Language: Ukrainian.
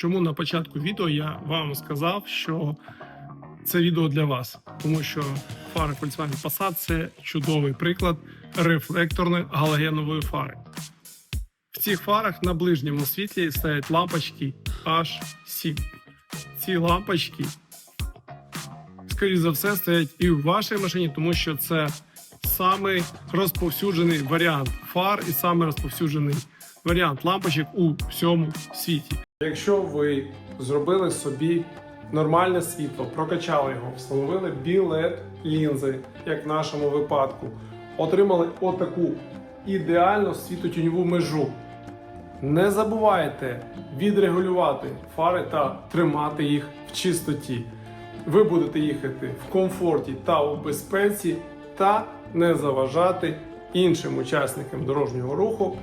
Чому на початку відео я вам сказав, що це відео для вас, тому що фари Volkswagen Passat – це чудовий приклад рефлекторної галогенової фари. В цих фарах на ближньому світлі стоять лампочки H7. Ці лампочки, скоріш за все, стоять і в вашій машині, тому що це самий розповсюджений варіант фар і самий розповсюджений варіант лампочок у всьому світі. Якщо ви зробили собі нормальне світло, прокачали його, встановили білет лінзи, як в нашому випадку, отримали отаку ідеальну світотіньову межу. Не забувайте відрегулювати фари та тримати їх в чистоті. Ви будете їхати в комфорті та у безпеці, та не заважати іншим учасникам дорожнього руху